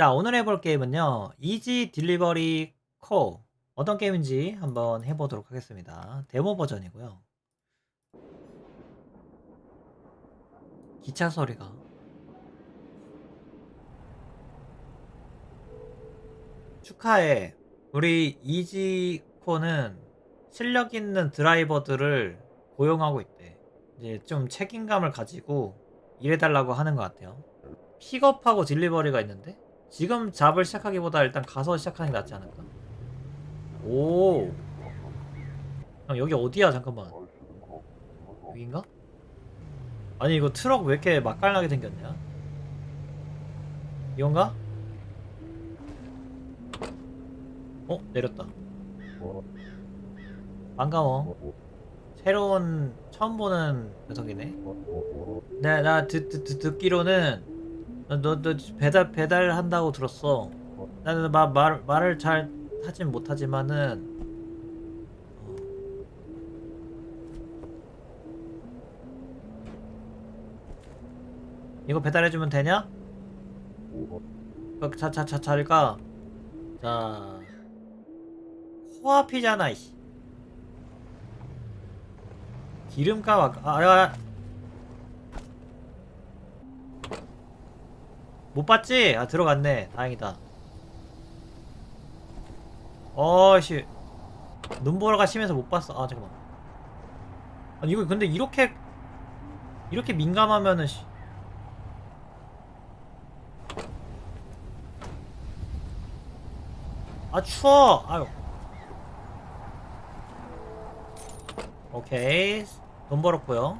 자, 오늘 해볼 게임은요. 이지 딜리버리 코. 어떤 게임인지 한번 해보도록 하겠습니다. 데모 버전이고요. 기차 소리가. 축하해. 우리 이지코는 실력 있는 드라이버들을 고용하고 있대. 이제 좀 책임감을 가지고 일해달라고 하는 것 같아요. 픽업하고 딜리버리가 있는데 지금 잡을 시작하기보다 일단 가서 시작하는 게 낫지 않을까? 오. 형 여기 어디야? 잠깐만. 여긴가? 아니 이거 트럭 왜 이렇게 맛깔나게 생겼냐? 이건가? 어? 내렸다. 반가워. 새로운 처음 보는 녀석이네. 나, 나 듣, 듣, 듣, 듣기로는 너, 너, 너 배달 배달 한다고 들었어. 나는 마, 말 말을 잘 하진 못하지만은 어. 이거 배달해주면 되냐? 어, 자, 자, 자, 코앞이잖아, 이씨. 기름값 아까, 아, 야, 못 봤지? 아 들어갔네. 다행이다. 어씨. 눈보라가 심해서 못 봤어. 아 잠깐만. 아니 이거 근데 이렇게 이렇게 민감하면은 씨. 아 추워. 아유. 오케이. 돈 벌었고요.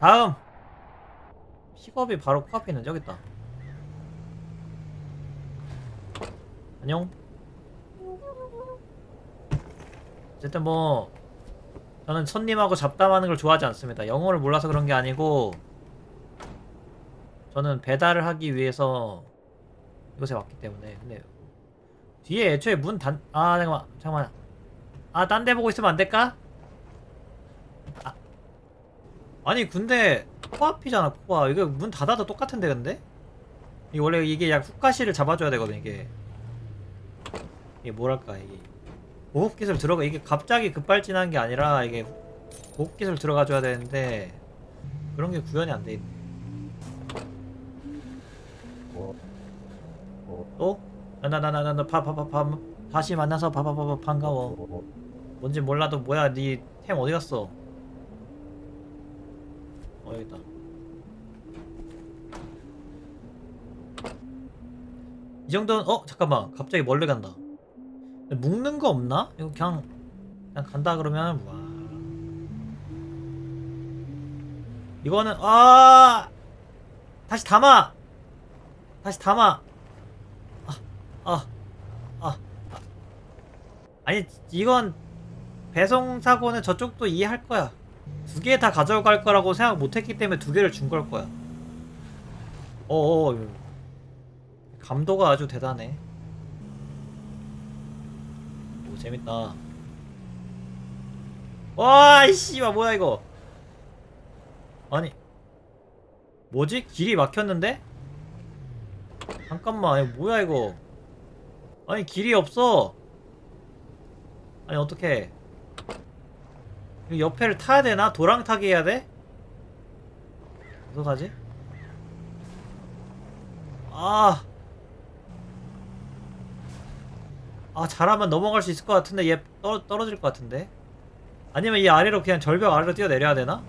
다음. 픽업이 바로 코앞에 있는 저기 있다 안녕. 어쨌든 뭐 저는 손님하고 잡담하는 걸 좋아하지 않습니다. 영어를 몰라서 그런 게 아니고 저는 배달을 하기 위해서 이곳에 왔기 때문에 근데 뒤에 애초에 문 단.. 아 잠깐만 잠깐만 아 딴 데 보고 있으면 안 될까? 아. 아니 근데 코앞이잖아 코앞 이거 문 닫아도 똑같은데 근데? 이게 원래 이게 약 후가시를 잡아줘야 되거든 이게 이게 뭐랄까 이게 고급 기술 들어가 이게 갑자기 급발진한 게 아니라 이게 고급 기술 들어가줘야 되는데 그런 게 구현이 안 돼 있네. 또? 나나나나나 파파파파 다시 만나서 파파파파 반가워. 뭔지 몰라도 뭐야 니 템 어디 갔어? 어 여기 있다. 이 정도는 어 잠깐만 갑자기 멀리 간다. 묶는 거 없나? 이거 그냥 그냥 간다 그러면 와. 이거는 아! 다시 담아! 다시 담아! 아 아, 아, 아. 아니 이건 배송 사고는 저쪽도 이해할 거야. 두 개 다 가져갈 거라고 생각 못했기 때문에 두 개를 준 걸 거야. 어어. 감도가 아주 대단해 오 재밌다. 와 이씨발 뭐야 이거? 아니 뭐지? 길이 막혔는데? 잠깐만 이거 뭐야 이거? 아니 길이 없어. 아니 어떻게 이 옆에를 타야 되나? 도랑 타기 해야 돼? 어떡하지? 아 아 잘하면 넘어갈 수 있을 것 같은데 얘 떨어, 떨어질 것 같은데 아니면 이 아래로 그냥 절벽 아래로 뛰어내려야 되나?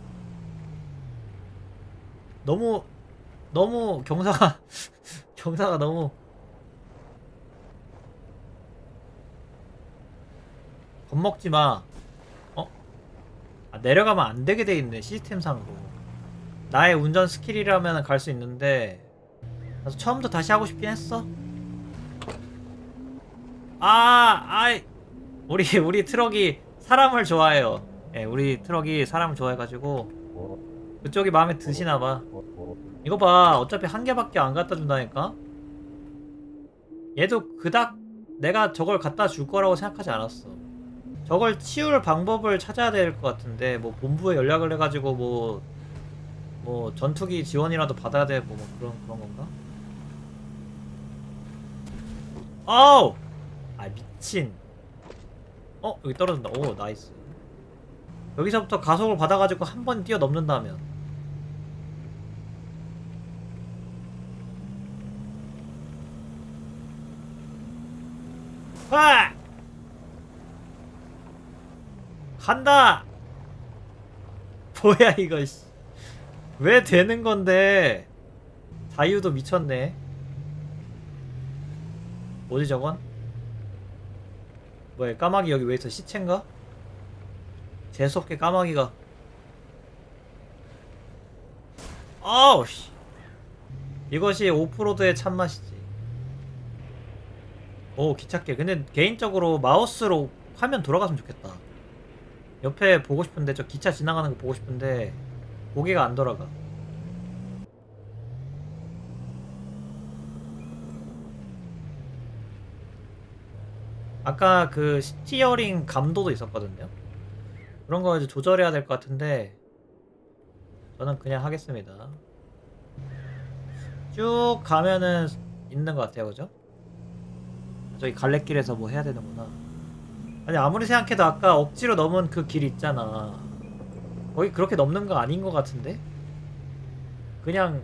너무 너무 경사가 경사가 너무 겁먹지 마. 어? 아, 내려가면 안 되게 돼 있네 시스템상으로. 나의 운전 스킬이라면 갈 수 있는데 그래서 처음부터 다시 하고 싶긴 했어. 아, 아이, 우리 우리 트럭이 사람을 좋아해요. 예, 우리 트럭이 사람을 좋아해가지고 그쪽이 마음에 드시나봐. 이거 봐, 어차피 한 개밖에 안 갖다 준다니까. 얘도 그닥 내가 저걸 갖다 줄 거라고 생각하지 않았어. 저걸 치울 방법을 찾아야 될 것 같은데 뭐 본부에 연락을 해가지고 뭐 뭐 전투기 지원이라도 받아야 되고 뭐 그런 그런 건가? 아우! 아 미친 어? 여기 떨어진다 오 나이스 여기서부터 가속을 받아가지고 한 번 뛰어넘는다면 와! 간다! 뭐야 이거 씨. 왜 되는 건데 자유도 미쳤네 뭐지 저건? 뭐야 까마귀 여기 왜 있어 시체인가? 재수없게 까마귀가. 아우 씨. 이것이 오프로드의 참맛이지. 오 기찻길. 근데 개인적으로 마우스로 화면 돌아갔으면 좋겠다. 옆에 보고 싶은데 저 기차 지나가는 거 보고 싶은데 고개가 안 돌아가 아까 그 스티어링 감도도 있었거든요. 그런 거 이제 조절해야 될 것 같은데 저는 그냥 하겠습니다. 쭉 가면은 있는 것 같아요, 그죠? 저기 갈래길에서 뭐 해야 되는구나. 아니 아무리 생각해도 아까 억지로 넘은 그 길 있잖아. 거기 그렇게 넘는 거 아닌 것 같은데? 그냥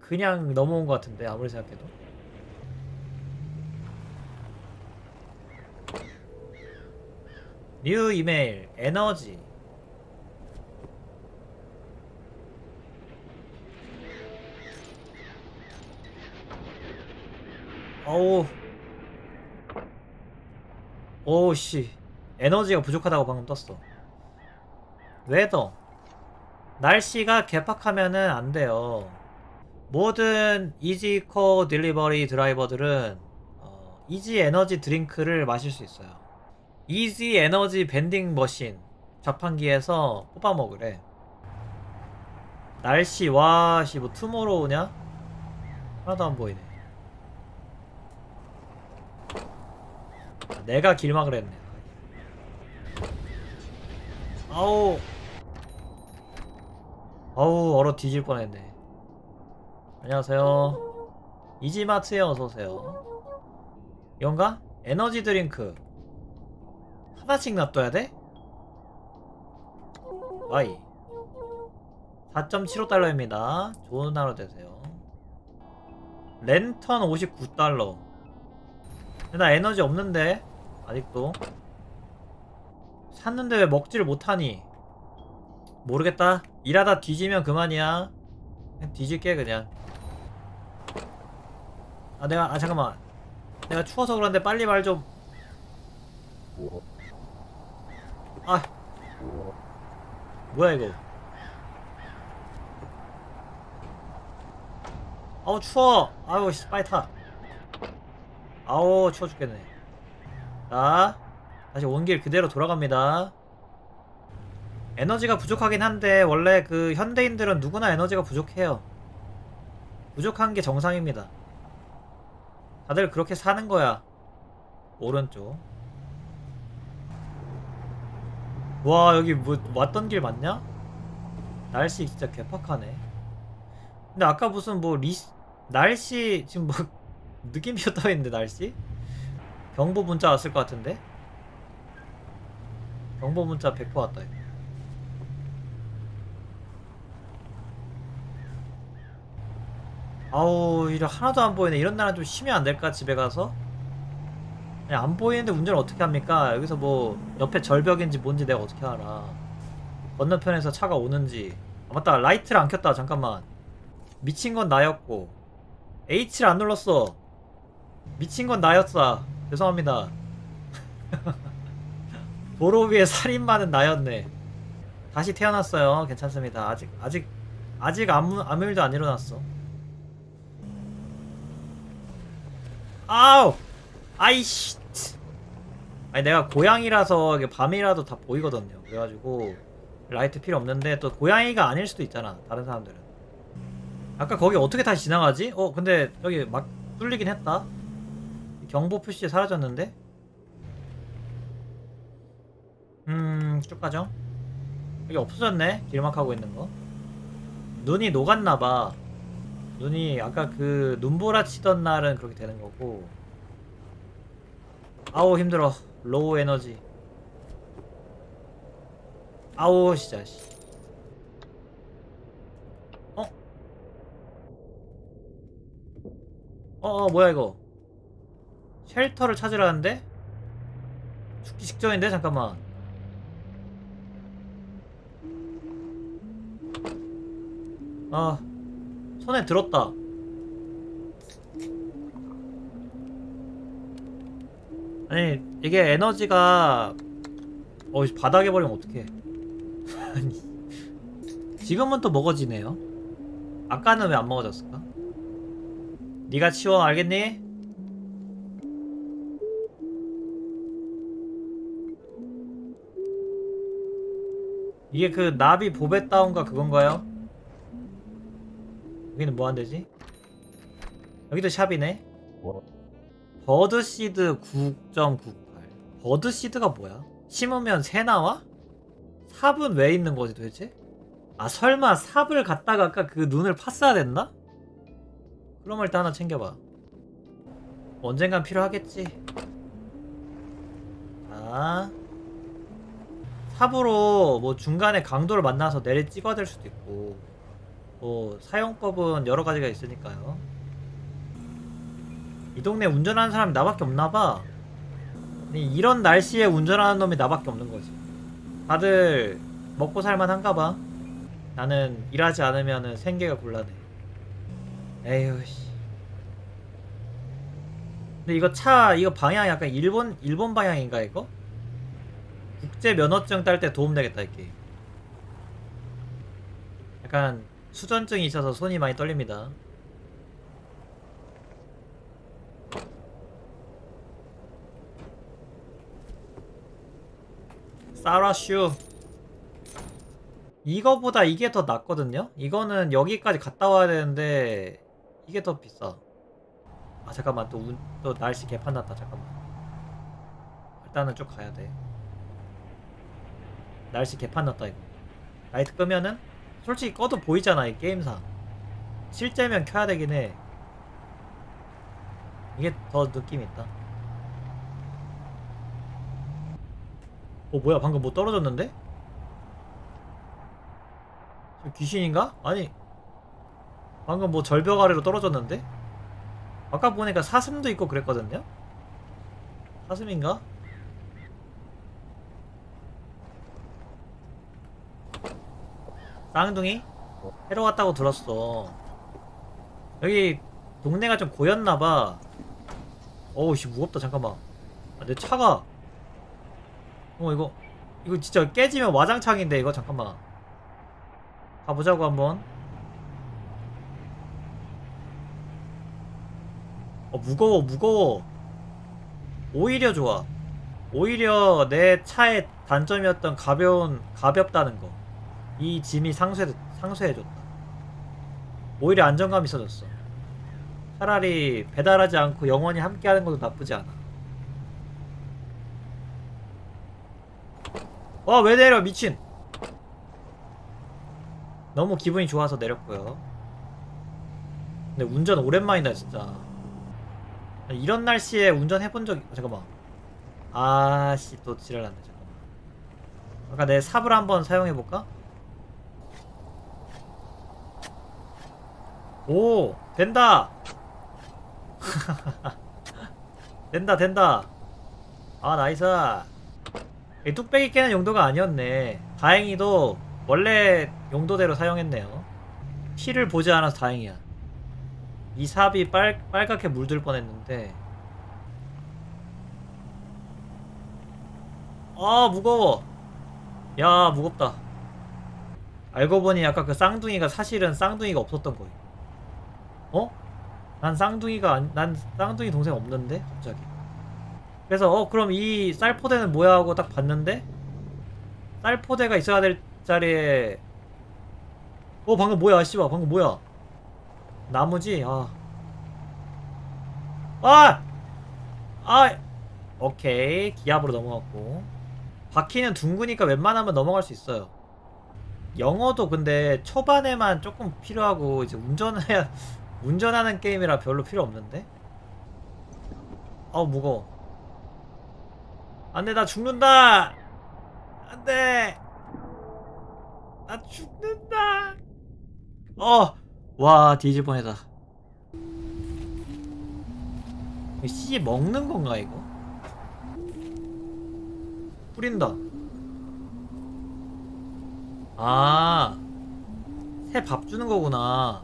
그냥 넘어온 것 같은데 아무리 생각해도. 뉴 이메일 에너지 어우. 오우씨. 에너지가 부족하다고 방금 떴어. 웨더. 날씨가 개팍하면은 안 돼요. 모든 이지코 딜리버리 드라이버들은 어, 이지 에너지 드링크를 마실 수 있어요 이지 에너지 밴딩 머신 자판기에서 뽑아 먹으래. 날씨 와씨 뭐 투모로우냐? 하나도 안 보이네. 아, 내가 길막을 했네. 아우 아우 얼어 뒤질 뻔했네. 안녕하세요. 이지마트에 어서 오세요. 이건가? 에너지 드링크. 하나씩 놔둬야 돼? 와이. 4.75달러입니다. 좋은 하루 되세요. 랜턴 59달러. 나 에너지 없는데 아직도. 샀는데 왜 먹지를 못하니? 모르겠다. 일하다 뒤지면 그만이야. 그냥 뒤질게 그냥. 아 내가 아 잠깐만. 내가 추워서 그런데 빨리 말 좀 아 뭐야 이거? 아우 추워. 아우 씨 빨리 타. 아우 추워 죽겠네. 자 다시 온길 그대로 돌아갑니다. 에너지가 부족하긴 한데 원래 그 현대인들은 누구나 에너지가 부족해요. 부족한 게 정상입니다. 다들 그렇게 사는 거야. 오른쪽 와 여기 뭐 왔던 길 맞냐? 날씨 진짜 개팍하네 근데 아까 무슨 뭐 리... 날씨 지금 뭐 느낌표 떠있는데 날씨? 경보 문자 왔을 것 같은데? 경보 문자 100% 왔다 이거. 아우 이래 하나도 안 보이네 이런 날은 좀 쉬면 안 될까 집에 가서? 안 보이는데 운전을 어떻게 합니까? 여기서 뭐 옆에 절벽인지 뭔지 내가 어떻게 알아? 건너편에서 차가 오는지. 아, 맞다 라이트를 안 켰다 잠깐만. 미친 건 나였고 H를 안 눌렀어. 미친 건 나였어. 죄송합니다. 도로 위에 살인마는 나였네. 다시 태어났어요. 괜찮습니다. 아직 아직 아직 아무 아무 일도 안 일어났어. 아우 아이씨 아니 내가 고양이라서 이게 밤이라도 다 보이거든요. 그래가지고 라이트 필요 없는데 또 고양이가 아닐 수도 있잖아 다른 사람들은. 아까 거기 어떻게 다시 지나가지? 어 근데 여기 막 뚫리긴 했다. 경보 표시 사라졌는데? 음 쭉 가죠. 여기 없어졌네 길막하고 있는 거. 눈이 녹았나봐. 눈이 아까 그 눈보라 치던 날은 그렇게 되는 거고. 아우 힘들어 로우 에너지 아우 진짜 씨. 어? 어, 어 뭐야 이거 쉘터를 찾으라는데? 죽기 직전인데 잠깐만 아 손에 들었다 아니 이게 에너지가 어 바닥에 버리면 어떡해 아니 지금은 또 먹어지네요 아까는 왜 안 먹어졌을까? 네가 치워 알겠니? 이게 그 나비 보베 다운가 그건가요? 여기는 뭐 한대지? 여기도 샵이네 버드시드 9.98 버드시드가 뭐야? 심으면 새 나와? 삽은 왜 있는 거지 도대체? 아 설마 삽을 갖다가 아까 그 눈을 팠어야 됐나? 그럼 일단 하나 챙겨봐 언젠간 필요하겠지 자 삽으로 뭐 중간에 강도를 만나서 내리 찍어댈 수도 있고 뭐 사용법은 여러 가지가 있으니까요 이 동네 운전하는 사람이 나밖에 없나봐. 이런 날씨에 운전하는 놈이 나밖에 없는 거지. 다들 먹고 살만한가봐. 나는 일하지 않으면 생계가 곤란해. 에휴 씨. 근데 이거 차 이거 방향 약간 일본 일본 방향인가 이거? 국제 면허증 딸 때 도움 되겠다 이 게임. 약간 수전증이 있어서 손이 많이 떨립니다 사라슈. 이거보다 이게 더 낫거든요? 이거는 여기까지 갔다 와야 되는데 이게 더 비싸. 아 잠깐만. 또, 운, 또 날씨 개판 났다. 잠깐만. 일단은 쭉 가야 돼. 날씨 개판 났다 이거. 라이트 끄면은? 솔직히 꺼도 보이잖아 이 게임상. 실제면 켜야 되긴 해. 이게 더 느낌 있다 어 뭐야 방금 뭐 떨어졌는데? 저 귀신인가? 아니 방금 뭐 절벽 아래로 떨어졌는데? 아까 보니까 사슴도 있고 그랬거든요? 사슴인가? 쌍둥이? 해러 갔다고 들었어 여기 동네가 좀 고였나봐 어우 씨 무겁다 잠깐만 아, 내 차가 어 이거 이거 진짜 깨지면 와장창인데 이거? 잠깐만. 가보자고 한번. 어 무거워 무거워. 오히려 좋아. 오히려 내 차의 단점이었던 가벼운 가볍다는 거 이 짐이 상쇄 상쇄해줬다. 오히려 안정감 있어졌어. 차라리 배달하지 않고 영원히 함께하는 것도 나쁘지 않아 와왜 내려 미친? 너무 기분이 좋아서 내렸고요. 근데 운전 오랜만이다 진짜. 이런 날씨에 운전 해본 적 잠깐만. 아씨 또 지랄났네 잠깐만. 아까 내 삽을 한번 사용해볼까? 오 된다! 된다 된다! 아 나이스 이 뚝배기 깨는 용도가 아니었네. 다행히도 원래 용도대로 사용했네요. 피를 보지 않아서 다행이야. 이 삽이 빨, 빨갛게 물들 뻔했는데. 아 무거워. 야 무겁다. 알고 보니 아까 그 쌍둥이가 사실은 쌍둥이가 없었던 거예요. 어? 난 쌍둥이가 안- 난 쌍둥이 동생 없는데 갑자기 그래서 어 그럼 이 쌀포대는 뭐야 하고 딱 봤는데 쌀포대가 있어야 될 자리에 어 방금 뭐야 씨발 방금 뭐야? 나무지? 아. 아! 아! 오케이. 기압으로 넘어갔고. 바퀴는 둥그니까 웬만하면 넘어갈 수 있어요. 영어도 근데 초반에만 조금 필요하고 이제 운전해야 운전하는 게임이라 별로 필요 없는데? 아우 무거워 안돼 나 죽는다. 안돼. 나 죽는다. 어와 뒤질 뻔했다. 씨 먹는 건가 이거? 뿌린다. 아새 밥 주는 거구나.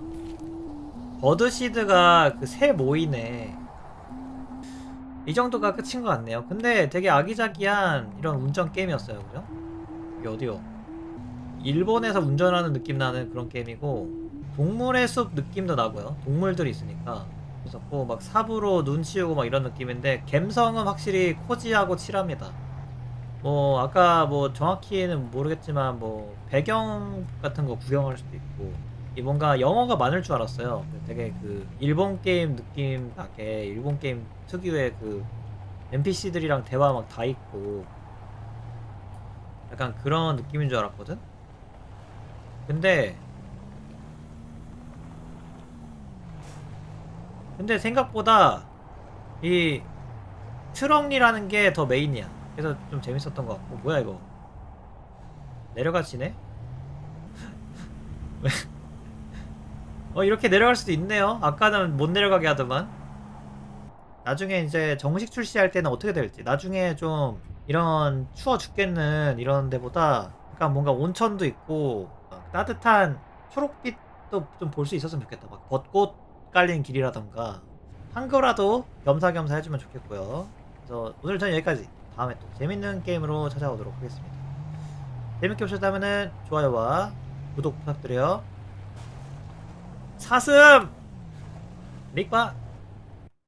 버드시드가 그 새 모이네 이 정도가 끝인 것 같네요. 근데 되게 아기자기한 이런 운전 게임이었어요. 그죠? 이게 어디요? 일본에서 운전하는 느낌 나는 그런 게임이고 동물의 숲 느낌도 나고요. 동물들이 있으니까 있었고 막 삽으로 눈 치우고 막 이런 느낌인데 갬성은 확실히 코지하고 칠합니다. 뭐 아까 뭐 정확히는 모르겠지만 뭐 배경 같은 거 구경할 수도 있고 이 뭔가 영어가 많을 줄 알았어요. 되게 그 일본 게임 느낌 나게 일본 게임 특유의 그 NPC들이랑 대화 막 다 있고 약간 그런 느낌인 줄 알았거든. 근데 근데 생각보다 이 트럭리라는 게 더 메인이야. 그래서 좀 재밌었던 것 같고 뭐야 이거 내려가시네? 왜? 어 이렇게 내려갈 수도 있네요. 아까는 못 내려가게 하더만. 나중에 이제 정식 출시할 때는 어떻게 될지. 나중에 좀 이런 추워 죽겠는 이런 데보다 약간 뭔가 온천도 있고 막 따뜻한 초록빛도 좀 볼 수 있었으면 좋겠다. 막 벚꽃 깔린 길이라던가. 한 거라도 겸사겸사 해주면 좋겠고요. 그래서 오늘 전 여기까지. 다음에 또 재밌는 게임으로 찾아오도록 하겠습니다. 재밌게 보셨다면 좋아요와 구독 부탁드려요 사슴! 릭바